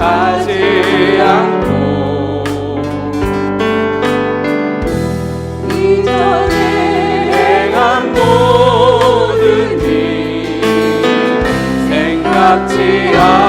하지 않고 이전에 행한 모든 일 생각지 않으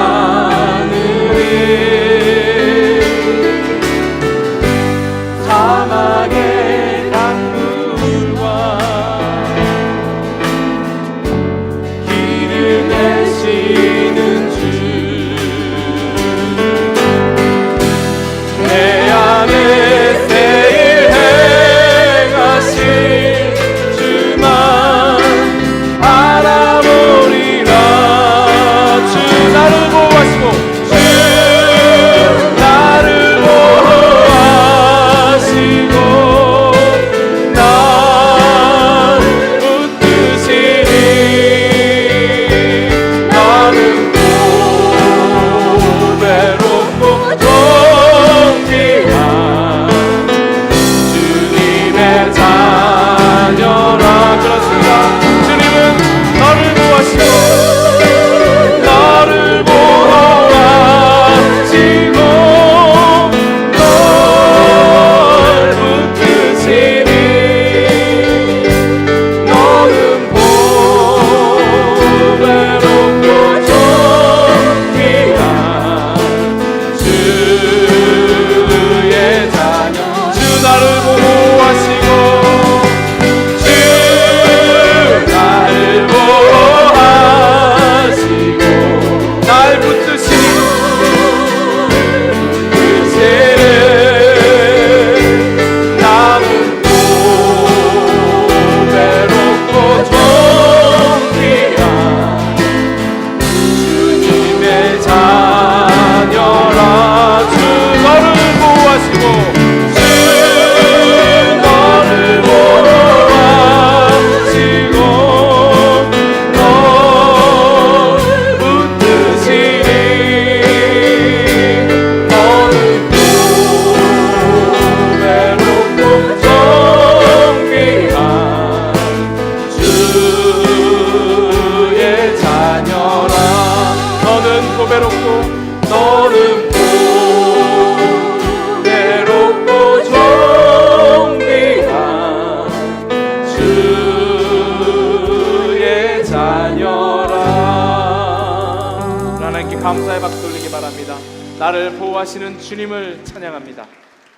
나를 보호하시는 주님을 찬양합니다.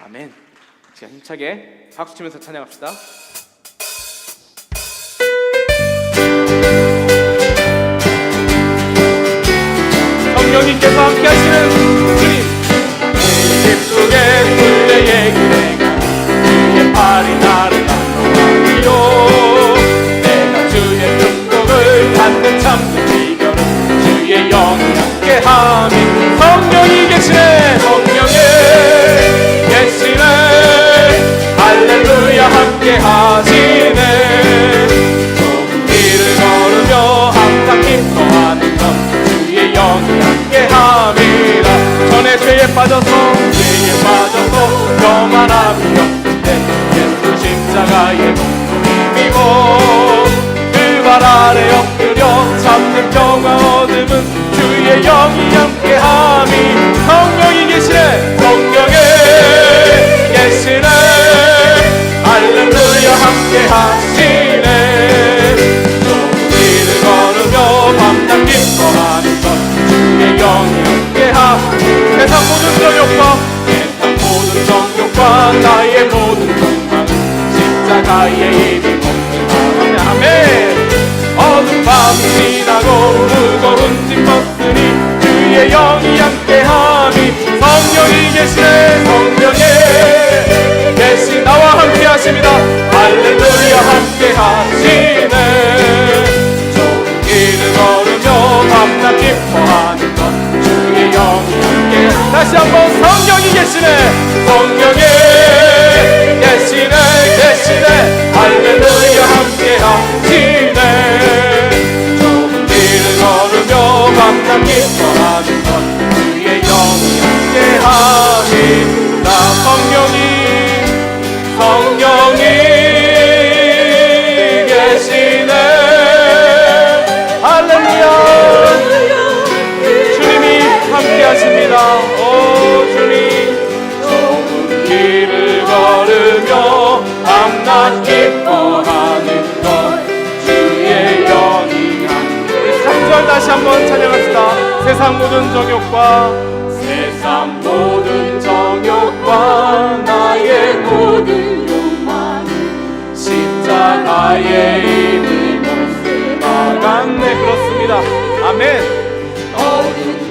아멘. 제가 힘차게 박수 치면서 찬양합시다. 성령님께서 함께 하시는 빠져서 교만함이 없는데 예수 십자가의 공로이고 그발 아래 엎드려 참는 평화 얻음은 주의 영이 함께 함이. 성령이 계시네. 성령에 계시네. 할렐루야 함께 하시네. 좁은 길을 걸으며 밤낮 기뻐하는 것 주의 영이 함께하 세상 모든 정욕과 세상 모든 정욕과 나의 모든 욕망은 십자가의 힘이 먹는 아멘. 어두운 밤이 지나고 무거운 짐 벗으니 주의 영이 함께함이 성령이 계시네 성령에 계시 나와 함께 하십니다. 할렐루야 함께 하시네. 좁은 길을 걸으며 밤낮 함께 다시 한번 성령이 계시네. 성령에 계시네 계시네. 할렐루야 함께 하시네. 좁은 길을 걸으며 밤낮 기뻐하는 것 주님을 다시 한번 찬양합시다. 세상 모든 정욕과 세상 모든 정욕과 나의 모든 욕망을 십자가에 이름으로 쓰아갔네 그렇습니다. 아멘.